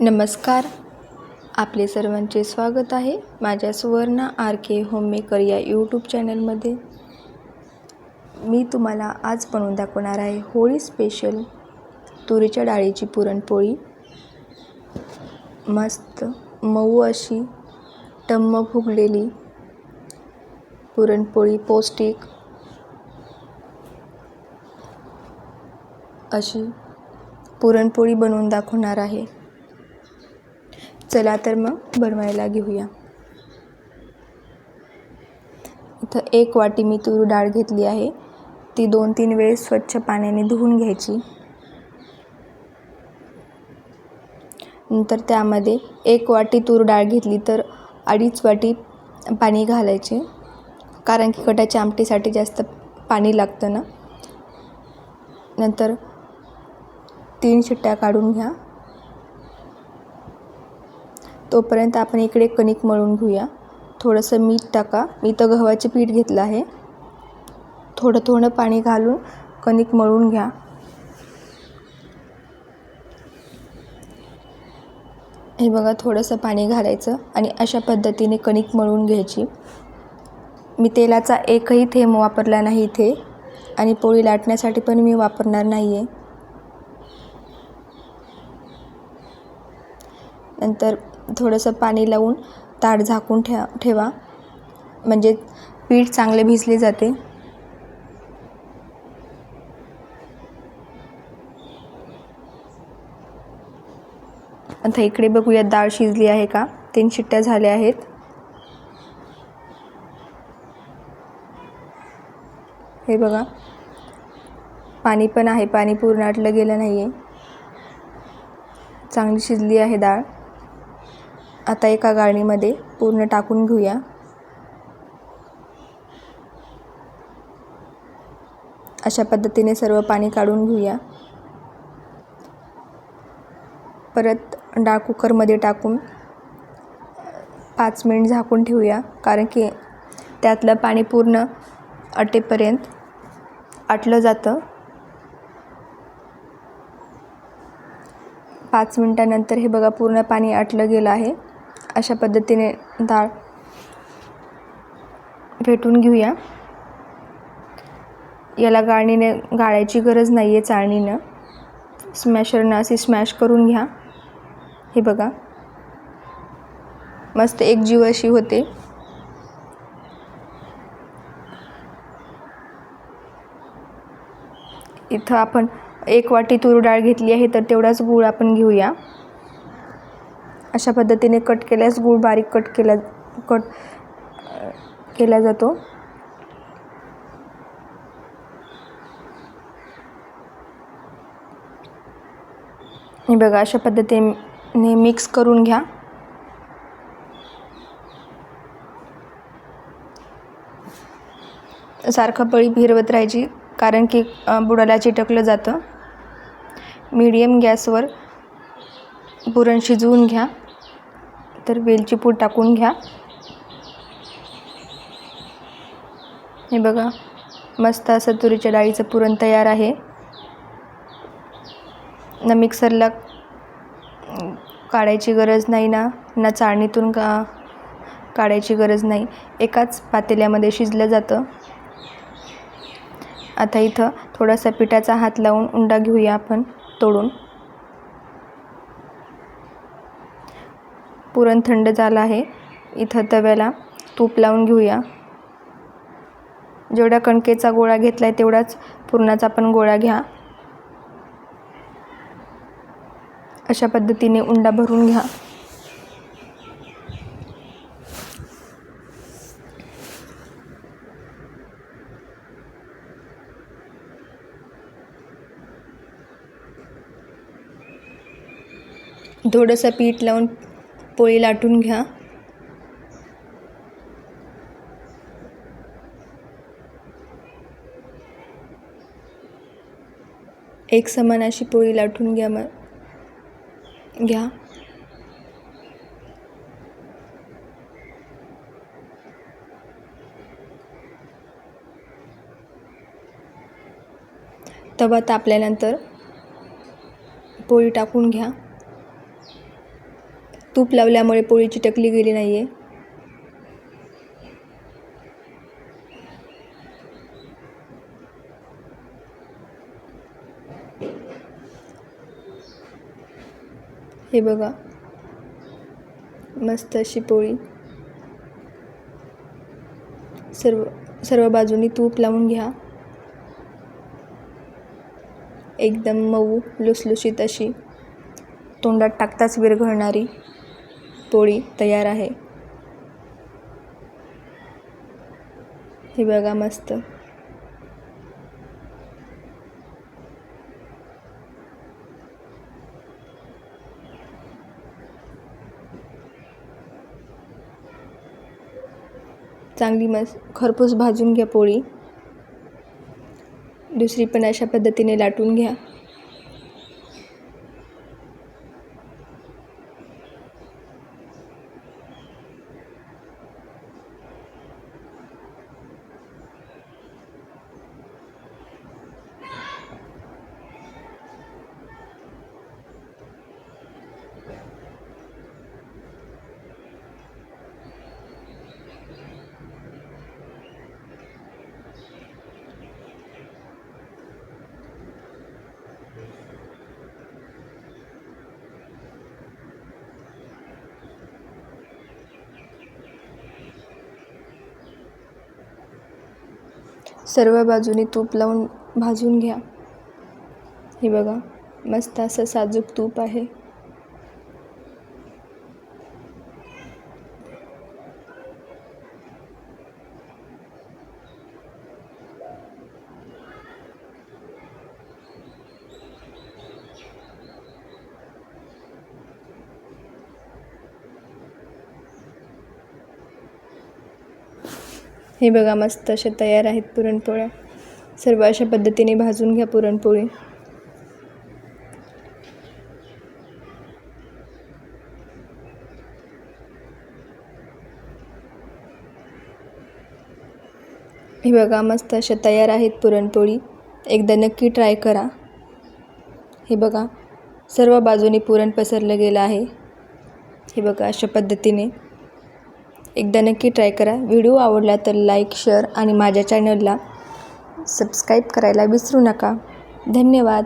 नमस्कार. आपले सर्वांचे स्वागत आहे माझ्या सुवर्णा आर के होममेकर या यूट्यूब चॅनलमध्ये मी तुम्हाला आज बनवून दाखवणार आहे होळी स्पेशल तुरीच्या डाळीची पुरणपोळी. मस्त मऊ अशी टम्म फुगलेली पुरणपोळी पौष्टिक. अशी पुरणपोळी बनवून दाखवणार आहे. चला तर मग बनवायला घेऊया. इथं एक वाटी मी तूर डाळ घेतली आहे. ती दोन तीन वेळेस स्वच्छ पाण्याने धुवून घ्यायची. नंतर त्यामध्ये एक वाटी तूर डाळ घेतली तर अडीच वाटी पाणी घालायचे. कारण की कटाच्या आमटीसाठी जास्त पाणी लागतं ना. नंतर तीन शिट्ट्या काढून घ्या. तोपर्यंत आपण इकडे कणिक मळून घेऊया. थोडंसं मीठ टाका. मी तर गव्हाचे पीठ घेतलं आहे. थोडं थोडं पाणी घालून कणिक मळून घ्या. हे बघा थोडंसं पाणी घालायचं आणि अशा पद्धतीने कणिक मळून घ्यायची. मी तेलाचा एकही थेंब वापरला नाही इथे आणि पोळी लाटण्यासाठी पण मी वापरणार नाही आहे नंतर थोडंसं पाणी लावून ताट झाकून ठेवा ठेवा. म्हणजे पीठ चांगले भिजले जाते. आता इकडे बघूया डाळ शिजली आहे का? तीन शिट्ट्या झाल्या आहेत. हे बघा. पाणी पण आहे पाणी पूर्ण आटलं गेलं नाही आहे चांगली शिजली आहे डाळ. आता एका गाळणीमध्ये पूर्ण टाकून घेऊया. अशा पद्धतीने सर्व पाणी काढून घेऊया. परत डाळ कुकरमध्ये टाकून पाच मिनिट झाकून ठेवूया कारण की त्यातलं पाणी पूर्ण अटेपर्यंत आटलं जातं. पाच मिनटानंतर हे बघा पूर्ण पाणी आटलं गेलं आहे. अशा पद्धतीने डाळ फेटून घेऊया. याला गाळणीने गाळायची गरज नाही आहे चाळणीनं स्मॅशरनं अशी स्मॅश करून घ्या. हे बघा. मस्त एक जीव अशी होते. इथं आपण एक वाटी तूर डाळ घेतली आहे तर तेवढाच गूळ आपण घेऊया. अशा पद्धतीने कट केल्यास गूळ बारीक कट केला कट केला जातो. हे बघा अशा पद्धतीने मिक्स करून घ्या. सारखं पळी फिरवत राहायची कारण की बुडाला चिटकलं जातं. मीडियम गॅसवर पुरण शिजवून घ्या. तर वेलची पूड टाकून घ्या. हे बघा मस्त असं तुरीच्या डाळीचं पुरण तयार आहे. ना मिक्सरला काढायची गरज नाही ना ना चाळणीतून का काढायची गरज नाही. एकाच पातेल्यामध्ये शिजलं जातं. आता इथं थोडासा पिठाचा हात लावून उंडा घेऊया आपण तोडून. पुरण थंड झालं आहे. इथं तव्याला तूप लावून घेऊया. जेवढ्या कणकेचा गोळा घेतला आहे तेवढाच पुरणाचा पण गोळा घ्या. अशा पद्धतीने उंडा भरून घ्या. थोडंसं पीठ लावून पोळी लाटून घ्या. एक समान अशी पोळी लाटून घ्या मग घ्या. तवा तापल्यानंतर पोळी टाकून घ्या. तूप लावल्यामुळे पोळी चिटकली गेली नाही आहे हे बघा. मस्त अशी पोळी. सर्व सर्व बाजूनी तूप लावून घ्या. एकदम मऊ लुसलुशीत अशी. तोंडात टाकताच विरघळणारी. पोळी तयार आहे. हे बघा मस्त. चांगली मस्त खरपूस भाजून घ्या पोळी. दुसरी पण अशा पद्धतीने लाटून घ्या. सर्व बाजूनी तूप लावून भाजून घ्या. हे बघा मस्त असं साजूक तूप आहे. हे बघा मस्त अशा तयार आहेत पुरणपोळ्या. सर्व अशा पद्धतीने भाजून घ्या पुरणपोळी. हे बघा मस्त अशा तयार आहेत पुरणपोळी. एकदा नक्की ट्राय करा. हे बघा सर्व बाजूने पुरण पसरलं गेलं आहे. हे बघा अशा पद्धतीने. एकदा नक्की ट्राय करा. व्हिडिओ आवडला तर लाईक शेअर आणि माझ्या चॅनलला सबस्क्राईब करायला विसरू नका. धन्यवाद.